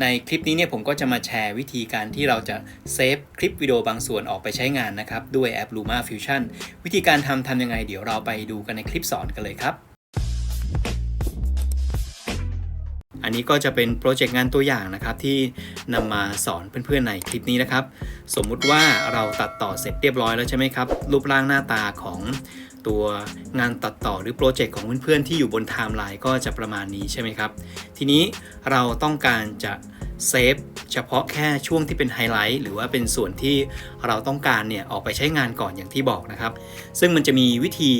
ในคลิปนี้เนี่ยผมก็จะมาแชร์วิธีการที่เราจะเซฟคลิปวิดีโอบางส่วนออกไปใช้งานนะครับ ด้วยแอป Luma Fusion วิธีการทำทำยังไงเดี๋ยวเราไปดูกันในคลิปสอนกันเลยครับ อันนี้ก็จะเป็นโปรเจกต์งานตัวอย่างนะครับที่นำมาสอนเพื่อนๆในคลิปนี้นะครับ สมมุติว่าเราตัดต่อเสร็จเรียบร้อยแล้วใช่ไหมครับ รูปร่างหน้าตาของ ตัวงานตัดต่อหรือโปรเจกต์ของเพื่อนๆที่อยู่บนไทม์ไลน์ก็จะประมาณนี้ใช่ไหมครับ ทีนี้เราต้องการจะเซฟเฉพาะแค่ช่วงที่เป็นไฮไลท์หรือว่าเป็นส่วนที่เราต้องการเนี่ยออกไปใช้งานก่อนอย่างที่บอกนะครับ ซึ่งมันจะมีวิธี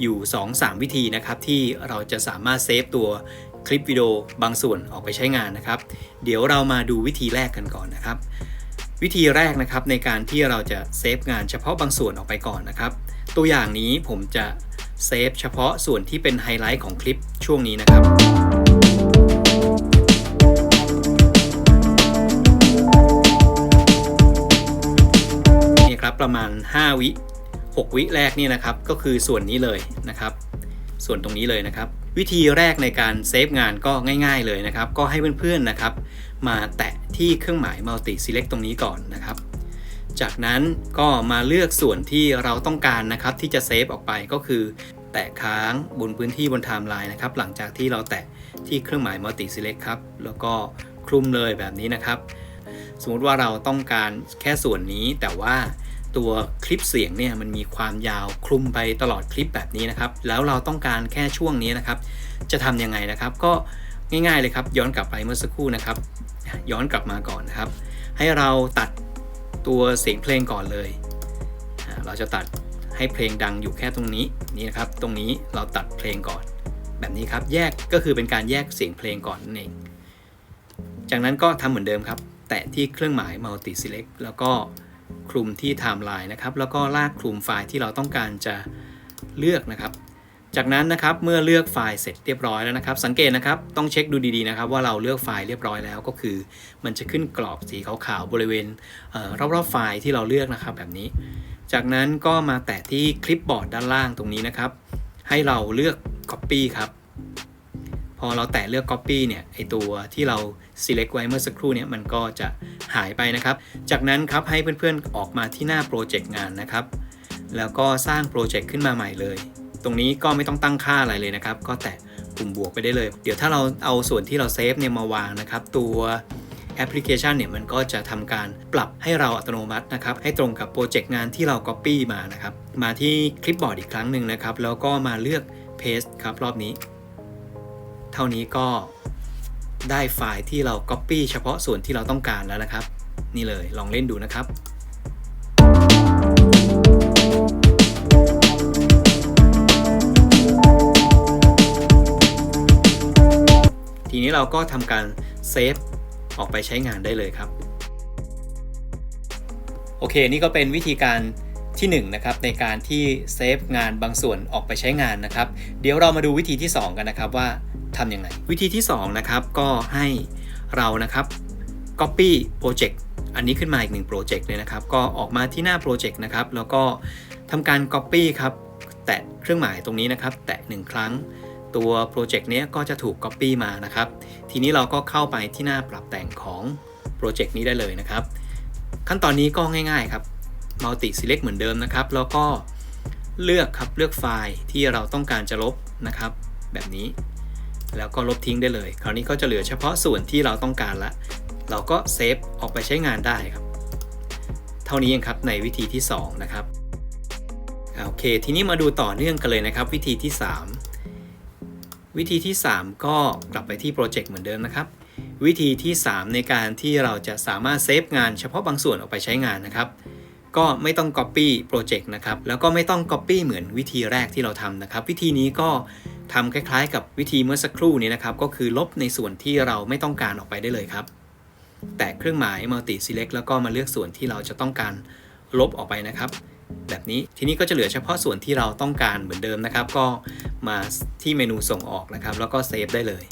อยู่ 2-3 วิธีนะครับที่เราจะสามารถเซฟตัวคลิปวิดีโอบางส่วนออกไปใช้งานนะครับ เดี๋ยวเรามาดูวิธีแรกกันก่อนนะครับ วิธีแรกนะครับในการที่เราจะเซฟงานเฉพาะบางส่วนออกไปก่อนนะครับ ตัวอย่างนี้ผมจะเซฟเฉพาะส่วนที่เป็นไฮไลท์ของคลิปช่วงนี้นะครับ นี่ครับประมาณ 5 วิ 6 วิแรกนี่นะครับ ก็คือส่วนนี้เลยนะครับ ส่วนตรงนี้เลยนะครับ วิธีแรกในการเซฟงานก็ง่าย ๆเลยนะครับ ก็ให้เพื่อนๆนะครับ มาแตะที่เครื่องหมาย multi select ตรงนี้ก่อนนะครับ จากนั้นก็มาเลือกส่วนที่เราต้องการนะครับที่จะเซฟออกไปก็คือ แตะค้างบนพื้นที่บนไทม์ไลน์นะครับหลังจากที่เราแตะที่เครื่องหมาย multi select ครับแล้วก็คลุมเลยแบบนี้นะครับ สมมติว่าเราต้องการแค่ส่วนนี้แต่ว่าตัวคลิปเสียงเนี่ยมันมีความยาวคลุมไปตลอดคลิปแบบนี้นะครับ แล้วเราต้องการแค่ช่วงนี้นะครับ จะทำยังไงนะครับ ก็ง่ายๆเลยครับ ย้อนกลับไปเมื่อสักครู่นะครับ ย้อนกลับมาก่อนนะครับ ให้เราตัด ตัวเสียงเพลงก่อนเลย เราจะตัดให้เพลงดังอยู่แค่ตรงนี้นี่นะครับ ตรงนี้เราตัดเพลงก่อน แบบนี้ครับแยกก็คือเป็นการแยกเสียงเพลงก่อนนั่นเอง จากนั้นก็ทำเหมือนเดิมครับ แตะที่เครื่องหมาย multi select แล้วก็คลุมที่ timeline นะครับ แล้วก็ลากคลุมไฟล์ที่เราต้องการจะเลือกนะครับ จากนั้นนะครับเมื่อเลือกไฟล์เสร็จเรียบร้อยแล้วนะครับ สังเกตนะครับต้องเช็คดูดีๆนะครับ ว่าเราเลือกไฟล์เรียบร้อยแล้วก็คือ มันจะขึ้นกรอบสีขาวๆบริเวณเรอบๆไฟล์ที่เราเลือกนะครับแบบนี้ จากนั้นก็มาแตะที่คลิปบอร์ดด้านล่างตรงนี้นะครับ ให้เราเลือก copy ครับพอเราแตะเลือก copy เนี่ยไอตัวที่เรา select ไว้เมื่อสักครู่เนี่ยมันก็จะหายไปนะครับ จากนั้นครับให้เพื่อนๆออกมาที่หน้าโปรเจกต์งานนะครับ แล้วก็สร้างโปรเจกต์ขึ้นมาใหม่เลย ตรงนี้ก็ไม่ต้องตั้งค่าอะไรเลยนะครับ ก็แตะปุ่มบวกไปได้เลย เดี๋ยวถ้าเราเอาส่วนที่เราเซฟเนี่ยมาวางนะครับ ตัวแอปพลิเคชันเนี่ยมันก็จะทำการปรับให้เราอัตโนมัตินะครับ ให้ตรงกับโปรเจกต์งานที่เรา Copy มานะครับ มาที่คลิปบอร์ดอีกครั้งหนึ่งนะครับ แล้วก็มาเลือก Paste ครับรอบนี้ เท่านี้ก็ได้ไฟล์ที่เรา Copy เฉพาะส่วนที่เราต้องการแล้วนะครับ นี่เลยลองเล่นดูนะครับ นี้เราก็ทำการเซฟออกไปใช้งานได้เลยครับ โอเค นี่ก็เป็นวิธีการที่1นงนะครับในการที่เซฟงานบางส่วนออกไปใช้งานนะครับ เดี๋ยวเรามาดูวิธีที่ 2 กันนะครับว่าทำยังไง วิธีที่2นะครับก็ให้เรานะครับ Copy Project อันนี้ขึ้นมาอีกหนึ่งโปรเจกต์เลยนะครับ ก็ออกมาที่หน้าโปรเจกต์นะครับ แล้วก็ทำการ Copy ครับ แตะเครื่องหมายตรงนี้นะครับ แตะ 1 ครั้ง ตัวโปรเจกต์นี้ก็จะถูก Copy มานะครับ ทีนี้เราก็เข้าไปที่หน้าปรับแต่งของโปรเจกต์นี้ได้เลยนะครับ ขั้นตอนนี้ก็ง่ายๆครับ Multi Select เหมือนเดิมนะครับ แล้วก็เลือกครับเลือกไฟล์ที่เราต้องการจะลบนะครับ แบบนี้ แล้วก็ลบทิ้งได้เลย คราวนี้ก็จะเหลือเฉพาะส่วนที่เราต้องการละ เราก็เซฟออกไปใช้งานได้ครับ เท่านี้เองครับในวิธีที่ 2 นะครับโอเค ทีนี้มาดูต่อเนื่องกันเลยนะครับ วิธีที่3 วิธีที่ 3 ก็กลับไปที่โปรเจกต์เหมือนเดิมนะครับ วิธีที่ 3 ในการที่เราจะสามารถเซฟงานเฉพาะบางส่วนออกไปใช้งานนะครับ ก็ไม่ต้อง Copy โปรเจกต์นะครับ แล้วก็ไม่ต้อง Copy เหมือนวิธีแรกที่เราทำนะครับ วิธีนี้ก็ทำคล้ายๆ กับวิธีเมื่อสักครู่นี้นะครับ ก็คือลบในส่วนที่เราไม่ต้องการออกไปได้เลยครับ แตะเครื่องหมาย Multi Select แล้วก็มาเลือกส่วนที่เราจะต้องการลบออกไปนะครับ แบบนี้ทีนี้ก็จะเหลือเฉพาะส่วนที่เราต้องการเหมือนเดิมนะครับ ก็มาที่เมนูส่งออกนะครับ แล้วก็เซฟได้เลย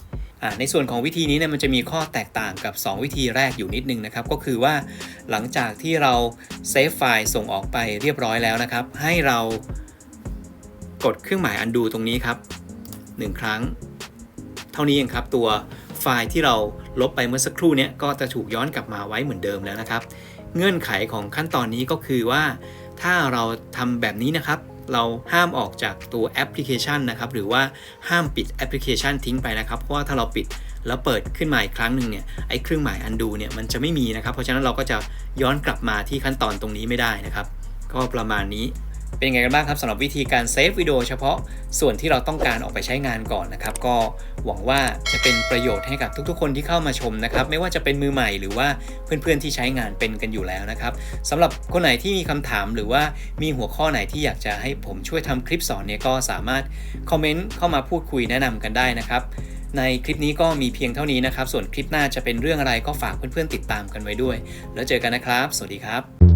ในส่วนของวิธีนี้เนี่ยมันจะมีข้อแตกต่างกับ 2 วิธีแรกอยู่นิดนึงนะครับ ก็คือว่าหลังจากที่เราเซฟไฟล์ส่งออกไปเรียบร้อยแล้วนะครับ ให้เรากดเครื่องหมาย undo ตรงนี้ครับ 1 ครั้ง เท่านี้เองครับตัวไฟล์ที่เราลบไปเมื่อสักครู่นี้ก็จะถูกย้อนกลับมาไว้เหมือนเดิมแล้วนะครับ เงื่อนไขของขั้นตอนนี้ก็คือว่า ถ้าเราทำแบบนี้นะครับ เราห้ามออกจากตัวแอปพลิเคชันนะครับ หรือว่าห้ามปิดแอปพลิเคชันทิ้งไปนะครับ เพราะว่าถ้าเราปิดแล้วเปิดขึ้นมาอีกครั้งหนึ่งเนี่ยไอ้เครื่องหมายอันดูเนี่ยมันจะไม่มีนะครับ เพราะฉะนั้นเราก็จะย้อนกลับมาที่ขั้นตอนตรงนี้ไม่ได้นะครับ ก็ประมาณนี้ เป็นไงกันบ้างครับสำหรับวิธีการเซฟวิดีโอเฉพาะส่วนที่เราต้องการออกไปใช้งานก่อนนะครับ ก็หวังว่าจะเป็นประโยชน์ให้กับทุกๆ คนที่เข้ามาชมนะครับ ไม่ว่าจะเป็นมือใหม่หรือว่าเพื่อนๆที่ใช้งานเป็นกันอยู่แล้วนะครับสำหรับคนไหนที่มีคำถามหรือว่ามีหัวข้อไหนที่อยากจะให้ผมช่วยทำคลิปสอนเนี่ยก็สามารถคอมเมนต์เข้ามาพูดคุยแนะนำกันได้นะครับในคลิปนี้ก็มีเพียงเท่านี้นะครับ ส่วนคลิปหน้าจะเป็นเรื่องอะไรก็ฝากเพื่อนๆติดตามกันไว้ด้วย แล้วเจอกันนะครับ สวัสดีครับ